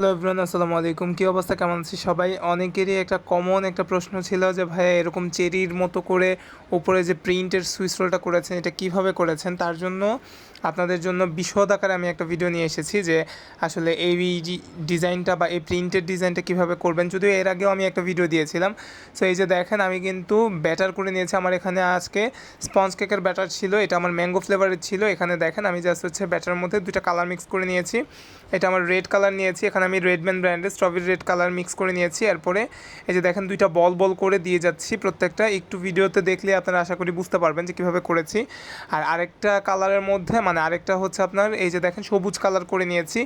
Hello everyone, আসসালামু আলাইকুম। কী অবস্থা? কেমন আছি সবাই? অনেকেরই একটা কমন একটা প্রশ্ন ছিল যে ভাই এরকম চেরির মতো করে উপরে যে প্রিন্টের সুইচ রোলটা করেছেন, এটা কীভাবে করেছেন? তার জন্য আপনাদের জন্য বিশদ আকারে আমি একটা ভিডিও নিয়ে এসেছি যে, আসলে এই ডিজাইনটা বা এই প্রিন্টের ডিজাইনটা কীভাবে করবেন? যদিও এর আগেও আমি একটা ভিডিও দিয়েছিলাম। সো এই যে দেখেন, আমি কিন্তু ব্যাটার করে নিয়েছি আমার এখানে আজকে। স্পঞ্জ কেকের ব্যাটার ছিল, এটা আমার ম্যাঙ্গো ফ্লেভারের ছিল। এখানে দেখেন, আমি জাস্ট হচ্ছে ব্যাটার মধ্যে দুটো কালার মিক্স করে নিয়েছি। এটা আমার রেড কালার নিয়েছি। এখানে আমি রেডম্যান ব্র্যান্ডের স্ট্রবেরি রেড কালার মিক্স করে নিয়েছি। এরপরে এই যে দেখেন দুইটা বল বল করে দিয়ে যাচ্ছি প্রত্যেকটা। একটু ভিডিওতে দেখলে আপনারা আশা করি বুঝতে পারবেন যে কীভাবে করেছি। আর আরেকটা কালারের মধ্যে মানে আরেকটা হচ্ছে আপনার এই যে দেখেন সবুজ কালার করে নিয়েছি।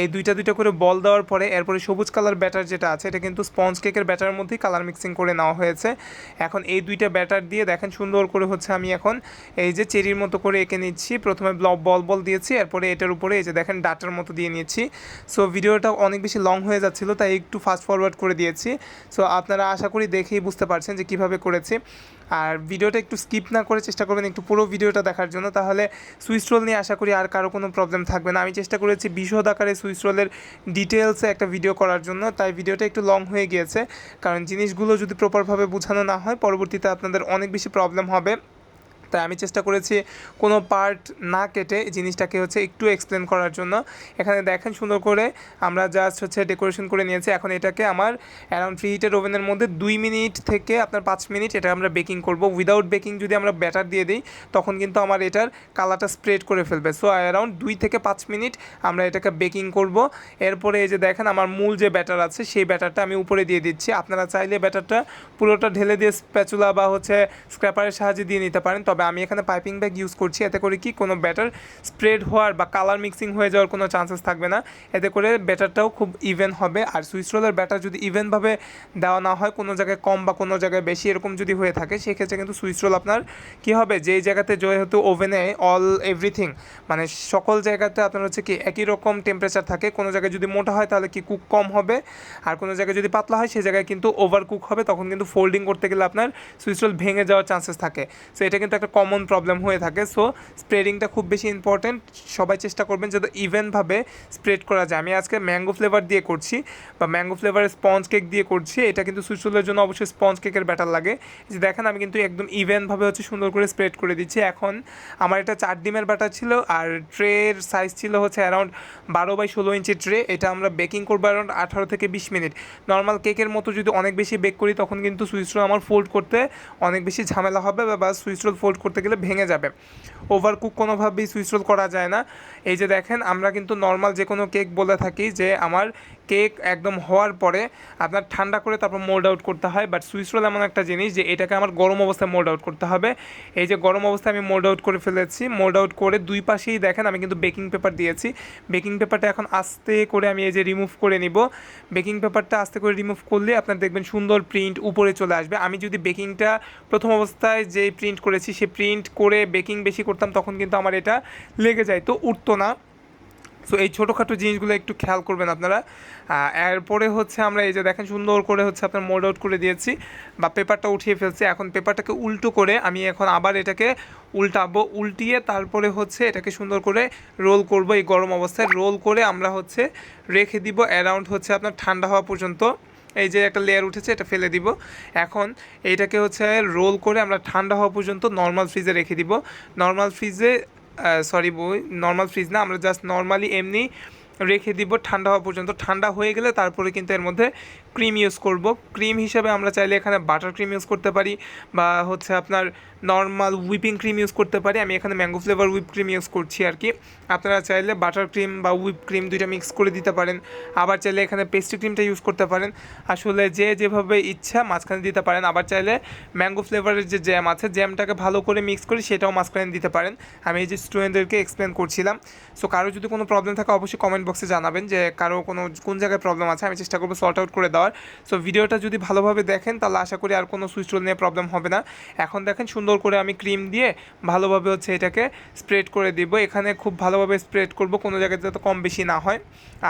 এই দুইটা দুইটা করে বল দেওয়ার পরে এরপরে সবুজ কালার ব্যাটার যেটা আছে, এটা কিন্তু স্পঞ্জ কেকের ব্যাটারের মধ্যেই কালার মিক্সিং করে নেওয়া হয়েছে। এখন এই দুইটা ব্যাটার দিয়ে দেখেন সুন্দর করে হচ্ছে আমি এখন এই যে চেরির মতো করে এঁকে নিচ্ছি। প্রথমে ব্লক বল বল দিয়েছি, এরপরে এটার উপরে এই যে দেখেন ডাটার মতো দিয়ে নিচ্ছি সো ভিডিওটা অনেক বেশি লং হয়ে যাচ্ছিল, তাই একটু ফাস্ট ফরওয়ার্ড করে দিয়েছি। সো আপনারা আশা করি দেখেই বুঝতে পারছেন যে কীভাবে করেছি। আর ভিডিওটা একটু স্কিপ না করে চেষ্টা করবেন একটু পুরো ভিডিওটা দেখার জন্য। তাহলে সুইচ রোল নিয়ে আশা করি আর কারও কোনো প্রবলেম থাকবে না। আমি চেষ্টা করেছি বিশদ আকারে সুইচ রোলের ডিটেলসে একটা ভিডিও করার জন্য, তাই ভিডিওটা একটু লং হয়ে গিয়েছে। কারণ জিনিসগুলো যদি প্রপারভাবে বোঝানো না হয়, পরবর্তীতে আপনাদের অনেক বেশি প্রবলেম হবে। তাই আমি চেষ্টা করেছি কোনো পার্ট না কেটে জিনিসটাকে হচ্ছে একটু এক্সপ্লেন করার জন্য। এখানে দেখেন সুন্দর করে আমরা জাস্ট হচ্ছে ডেকোরেশন করে নিয়েছি। এখন এটাকে আমার অ্যারাউন্ড থ্রি হিটের ওভেনের মধ্যে দুই মিনিট থেকে আপনার পাঁচ মিনিট এটা আমরা বেকিং করব। উইদাউট বেকিং যদি আমরা ব্যাটার দিয়ে দিই, তখন কিন্তু আমার এটার কালারটা স্প্রেড করে ফেলবে। সো অ্যারাউন্ড দুই থেকে পাঁচ মিনিট আমরা এটাকে বেকিং করব। এরপরে এই যে দেখেন আমার মূল যে ব্যাটার আছে, সেই ব্যাটারটা আমি উপরে দিয়ে দিচ্ছি। আপনারা চাইলে ব্যাটারটা পুরোটা ঢেলে দিয়ে স্প্যাচুলা বা হচ্ছে স্ক্র্যাপারের সাহায্যে দিয়ে নিতে পারেন। তবে আমি এখানে পাইপিং ব্যাগ ইউজ করছি। এতে করে কি কোনো ব্যাটার স্প্রেড হওয়ার বা কালার মিক্সিং হয়ে যাওয়ার কোনো চান্সেস থাকবে না। এতে করে ব্যাটারটাও খুব ইভেন হবে। আর সুইচ রোলের ব্যাটার যদি ইভেনভাবে দেওয়া না হয়, কোনো জায়গায় কম বা কোনো জায়গায় বেশি এরকম যদি হয়ে থাকে, সেক্ষেত্রে কিন্তু সুইচ রোল আপনার কী হবে? যেই জায়গাতে যেহেতু ওভেনে অল এভরিথিং মানে সকল জায়গাতে আপনার হচ্ছে কি একই রকম টেম্পারেচার থাকে। কোনো জায়গায় যদি মোটা হয়, তাহলে কি কুক কম হবে? আর কোনো জায়গায় যদি পাতলা হয় সেই জায়গায় কিন্তু ওভার কুক হবে। তখন কিন্তু ফোল্ডিং করতে গেলে আপনার সুইচ রোল ভেঙে যাওয়ার চান্সেস থাকে। সো এটা কিন্তু একটা কমন প্রবলেম হয়ে থাকে। সো স্প্রেডিংটা খুব বেশি ইম্পর্টেন্ট সবাই চেষ্টা করবেন যাতে ইভেনভাবে স্প্রেড করা যায়। আমি আজকে ম্যাঙ্গো ফ্লেভার দিয়ে করছি বা ম্যাঙ্গো ফ্লেভারের স্পঞ্জ কেক দিয়ে করছি। এটা কিন্তু সুইচ জন্য অবশ্যই স্পঞ্জ কেকের ব্যাটার লাগে। যে দেখেন, আমি কিন্তু একদম ইভেনভাবে হচ্ছে সুন্দর করে স্প্রেড করে দিচ্ছি। এখন আমার এটা চার ডিমের ব্যাটার ছিল আর ট্রের সাইজ ছিল হচ্ছে অ্যারাউন্ড বারো বাই ষোলো ইঞ্চি ট্রে এটা আমরা বেকিং করব অ্যারাউন্ড আঠারো থেকে বিশ মিনিট নর্মাল কেকের মতো যদি অনেক বেশি বেক করি, তখন কিন্তু সুইচ রোল আমার ফোল্ড করতে অনেক বেশি ঝামেলা হবে বা সুইচ রোল ফোল্ড করতে গেলে ভেঙে যাবে। ওভার কুক কোনোভাবেই সুইচ রোল করা যায় না। এই যে দেখেন, আমরা কিন্তু নর্মাল যে কোনো কেক বলে থাকি যে, আমার কেক একদম হওয়ার পরে আপনার ঠান্ডা করে তারপর মোল্ড আউট করতে হয়। বাট সুইচ রোল এমন একটা জিনিস যে এটাকে আমার গরম অবস্থায় মোল্ড আউট করতে হবে। এই যে গরম অবস্থায় আমি মোল্ড আউট করে ফেলেছি মোল্ড আউট করে দুই পাশেই দেখেন আমি কিন্তু বেকিং পেপার দিয়েছি। বেকিং পেপারটা এখন আস্তে করে আমি এই যে রিমুভ করে নিব। বেকিং পেপারটা আস্তে করে রিমুভ করলে আপনার দেখবেন সুন্দর প্রিন্ট উপরে চলে আসবে। আমি যদি বেকিংটা প্রথম অবস্থায় যে প্রিন্ট করেছি, সে প্রিন্ট করে বেকিং বেশি করতাম, তখন কিন্তু আমার এটা লেগে যায়। তো উঠতো না। সো এই ছোটোখাটো জিনিসগুলো একটু খেয়াল করবেন আপনারা। এরপরে হচ্ছে আমরা এই যে দেখেন সুন্দর করে হচ্ছে আপনার মোল্ড আউট করে দিয়েছি বা পেপারটা উঠিয়ে ফেলছি। এখন পেপারটাকে উল্টো করে আমি এখন আবার এটাকে উল্টাবো, উল্টিয়ে তারপরে হচ্ছে এটাকে সুন্দর করে রোল করব এই গরম অবস্থায়। রোল করে আমরা হচ্ছে রেখে দিব অ্যারাউন্ড হচ্ছে আপনার ঠান্ডা হওয়া পর্যন্ত। এই যে একটা লেয়ার উঠেছে, এটা ফেলে দিব। এখন এইটাকে হচ্ছে রোল করে আমরা ঠান্ডা হওয়া পর্যন্ত নর্মাল ফ্রিজে রেখে দিব। নর্মাল ফ্রিজে সরি বই নর্মাল ফ্রিজ না, আমরা জাস্ট নর্মালি এমনি রেখে দিব ঠান্ডা হওয়া পর্যন্ত। ঠান্ডা হয়ে গেলে তারপরে কিন্তু এর মধ্যে ক্রিম ইউজ করব। ক্রিম হিসেবে আমরা চাইলে এখানে বাটার ক্রিম ইউজ করতে পারি বা হচ্ছে আপনার নর্মাল হুইপিং ক্রিম ইউজ করতে পারি। আমি এখানে mango flavour whip cream use করছি আর কি আপনারা চাইলে বাটার ক্রিম বা হুইপ ক্রিম দুইটা মিক্স করে দিতে পারেন। আবার চাইলে এখানে পেস্ট্রি ক্রিমটা ইউজ করতে পারেন। আসলে যে যেভাবে ইচ্ছা মাঝখানে দিতে পারেন। আবার চাইলে ম্যাঙ্গো ফ্লেভারের যে জ্যাম আছে জ্যামটাকে ভালো করে মিক্স করে সেটাও মাঝখানে দিতে পারেন। আমি এই যে স্টুডেন্টদেরকে এক্সপ্লেন করছিলাম। সো কারও যদি কোনো প্রবলেম থাকে অবশ্যই কমেন্ট বক্সে জানাবেন যে কারও কোনো, কোন জায়গায় প্রবলেম আছে, আমি চেষ্টা করব সর্ট আউট করে দেওয়ার সো ভিডিওটা যদি ভালোভাবে দেখেন, তাহলে আশা করি আর কোনো সুইচ রোল নিয়ে প্রবলেম হবে না। এখন দেখেন সুন্দর করে আমি ক্রিম দিয়ে ভালোভাবে হচ্ছে এটাকে স্প্রেড করে দিব। এখানে খুব ভালোভাবে স্প্রেড করব, কোনো জায়গায় যাতে কম বেশি না হয়।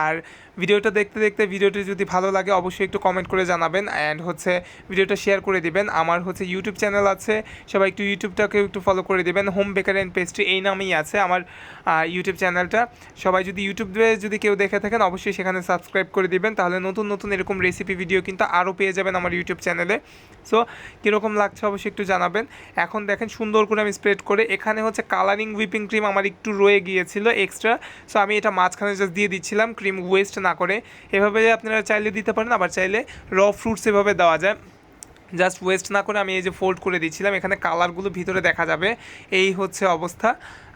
আর ভিডিওটা দেখতে দেখতে ভিডিওটি যদি ভালো লাগে, অবশ্যই একটু কমেন্ট করে জানাবেন অ্যান্ড হচ্ছে ভিডিওটা শেয়ার করে দিবেন। আমার হচ্ছে ইউটিউব চ্যানেল আছে, সবাই একটু ইউটিউবটাকে একটু ফলো করে দিবেন। হোম বেকার অ্যান্ড পেস্ট্রি এই নামেই আছে আমার ইউটিউব চ্যানেলটা সবাই যদি ইউটিউবে যদি কেউ দেখে থাকেন, অবশ্যই সেখানে সাবস্ক্রাইব করে দিবেন। তাহলে নতুন নতুন এরকম রেসিপি ভিডিও কিন্তু আরও পেয়ে যাবেন আমার ইউটিউব চ্যানেলে। সো কীরকম লাগছে অবশ্যই একটু জানাবেন। এখন দেখেন সুন্দর করে আমি স্প্রেড করে এখানে হচ্ছে কালারিং হুইপিং ক্রিম আমার একটু রয়ে গিয়েছিল এক্সট্রা সো আমি এটা মাঝখানে জাস্ট দিয়ে দিচ্ছিলাম ক্রিম ওয়েস্ট না করে। এভাবে আপনারা চাইলে দিতে পারেন, আবার চাইলে র ফ্রুটস এভাবে দেওয়া যায়। জাস্ট ওয়েস্ট না করে আমি এই যে ফোল্ড করে দিচ্ছিলাম, এখানে কালারগুলো ভিতরে দেখা যাবে। এই হচ্ছে অবস্থা।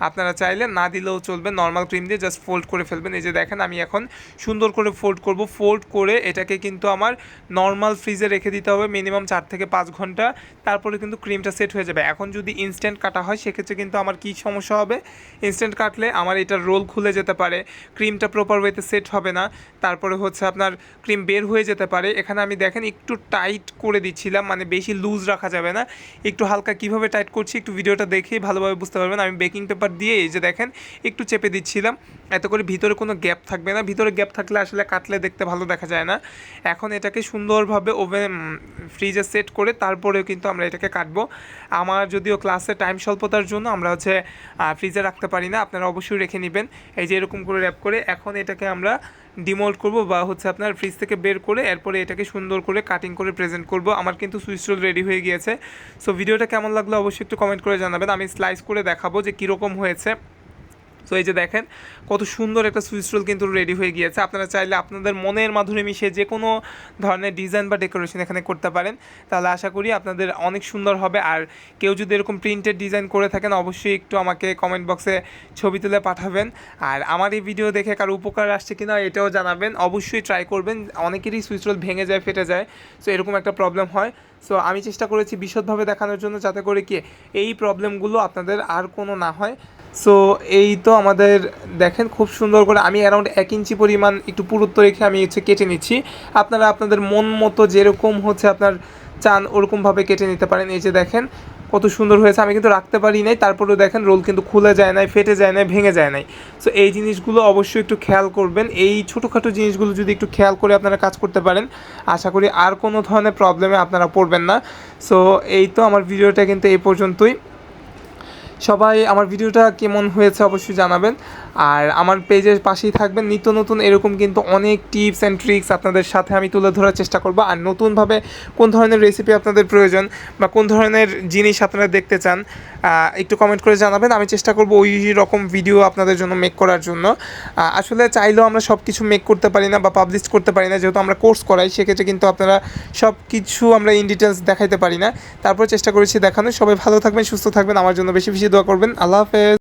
আপনারা চাইলে না দিলেও চলবে। নর্মাল ক্রিম দিয়ে জাস্ট ফোল্ড করে ফেলবেন। এই যে দেখেন, আমি এখন সুন্দর করে ফোল্ড করব। ফোল্ড করে এটাকে কিন্তু আমার নর্মাল ফ্রিজে রেখে দিতে হবে মিনিমাম চার থেকে পাঁচ ঘণ্টা। তারপরে কিন্তু ক্রিমটা সেট হয়ে যাবে। এখন যদি ইনস্ট্যান্ট কাটা হয়, সেক্ষেত্রে কিন্তু আমার কী সমস্যা হবে? ইনস্ট্যান্ট কাটলে আমার এটার রোল খুলে যেতে পারে। ক্রিমটা প্রপার ওয়েতে সেট হবে না। তারপরে হচ্ছে আপনার ক্রিম বের হয়ে যেতে পারে। এখানে আমি দেখেন, একটু টাইট করে দিচ্ছিলাম। মানে বেশি লুজ রাখা যাবে না। একটু হালকা কীভাবে টাইট করছি, একটু ভিডিওটা দেখেই ভালোভাবে বুঝতে পারবেন। আমি বেকিং পেপার দিয়ে এই যে দেখেন একটু চেপে দিচ্ছিলাম। এত করে ভিতরে কোনো গ্যাপ থাকবে না। ভিতরে গ্যাপ থাকলে আসলে কাটলে দেখতে ভালো দেখা যায় না। এখন এটাকে সুন্দরভাবে ওভেন ফ্রিজে সেট করে তারপরেও কিন্তু আমরা এটাকে কাটবো। আমার যদিও ক্লাসে টাইম স্বল্পতার জন্য আমরা হচ্ছে ফ্রিজে রাখতে পারি না। আপনারা অবশ্যই রেখে নেবেন। এই যে এরকম করে র্যাপ করে এখন এটাকে আমরা ডিমোল্ড করব বা হচ্ছে আপনার ফ্রিজ থেকে বের করে এরপরে এটাকে সুন্দর করে কাটিং করে প্রেজেন্ট করব। আমার কিন্তু সুইচ রোল রেডি হয়ে গিয়েছে। সো ভিডিওটা কেমন লাগল অবশ্যই একটু কমেন্ট করে জানাবেন। আমি স্লাইস করে দেখাবো যে কীরকম হয়েছে। সো এই যে দেখেন, কত সুন্দর একটা সুইচ রোল কিন্তু রেডি হয়ে গিয়েছে। আপনারা চাইলে আপনাদের মনের মাধুরী মিশিয়ে যে কোনো ধরনের ডিজাইন বা ডেকোরেশন এখানে করতে পারেন। তাহলে আশা করি আপনাদের অনেক সুন্দর হবে। আর কেউ যদি এরকম প্রিন্টেড ডিজাইন করে থাকেন, অবশ্যই একটু আমাকে কমেন্ট বক্সে ছবি তুলে পাঠাবেন। আর আমার এই ভিডিও দেখে কারও উপকার আসছে কিনা এটাও জানাবেন। অবশ্যই ট্রাই করবেন। অনেকেরই সুইচ রোল ভেঙে যায়, ফেটে যায়। সো এরকম একটা প্রবলেম হয়। সো আমি চেষ্টা করেছি বিশদভাবে দেখানোর জন্য যাতে করে কি এই প্রবলেমগুলো আপনাদের আর কোনো না হয়। সো এই তো আমাদের, দেখেন খুব সুন্দর করে আমি অ্যারাউন্ড এক ইঞ্চি পরিমাণ একটু পুরুত্ব রেখে আমি হচ্ছে কেটে নিচ্ছি। আপনারা আপনাদের মন মতো যেরকম হচ্ছে আপনার চান ওরকমভাবে কেটে নিতে পারেন। এই যে দেখেন কত সুন্দর হয়েছে, আমি কিন্তু রাখতে পারি নাই। তারপরেও দেখেন রোল কিন্তু খুলে যায় নাই, ফেটে যায় নাই, ভেঙে যায় নাই। সো এই জিনিসগুলো অবশ্যই একটু খেয়াল করবেন। এই ছোটোখাটো জিনিসগুলো যদি একটু খেয়াল করে আপনারা কাজ করতে পারেন, আশা করি আর কোনো ধরনের প্রবলেমে আপনারা পড়বেন না। সো এই তো আমার ভিডিওটা কিন্তু এই পর্যন্তই। সবাই আমার ভিডিওটা কেমন হয়েছে অবশ্যই জানাবেন। আর আমার পেজের পাশেই থাকবেন। নিত্য নতুন এরকম কিন্তু অনেক টিপস অ্যান্ড ট্রিক্স আপনাদের সাথে আমি তুলে ধরার চেষ্টা করব। আর নতুনভাবে কোন ধরনের রেসিপি আপনাদের প্রয়োজন বা কোন ধরনের জিনিস আপনারা দেখতে চান একটু কমেন্ট করে জানাবেন। আমি চেষ্টা করব ওই রকম ভিডিও আপনাদের জন্য মেক করার জন্য। আসলে চাইলেও আমরা সব কিছু মেক করতে পারি না বা পাবলিশ করতে পারি না। যেহেতু আমরা কোর্স করাই, সেক্ষেত্রে কিন্তু আপনারা সব কিছু আমরা ইন ডিটেলস দেখাইতে পারি না। তারপর চেষ্টা করেছি দেখানো সবাই ভালো থাকবেন, সুস্থ থাকবেন। আমার জন্য বেশি বেশি বেশি দোয়া করবেন। আল্লাহ হাফেজ।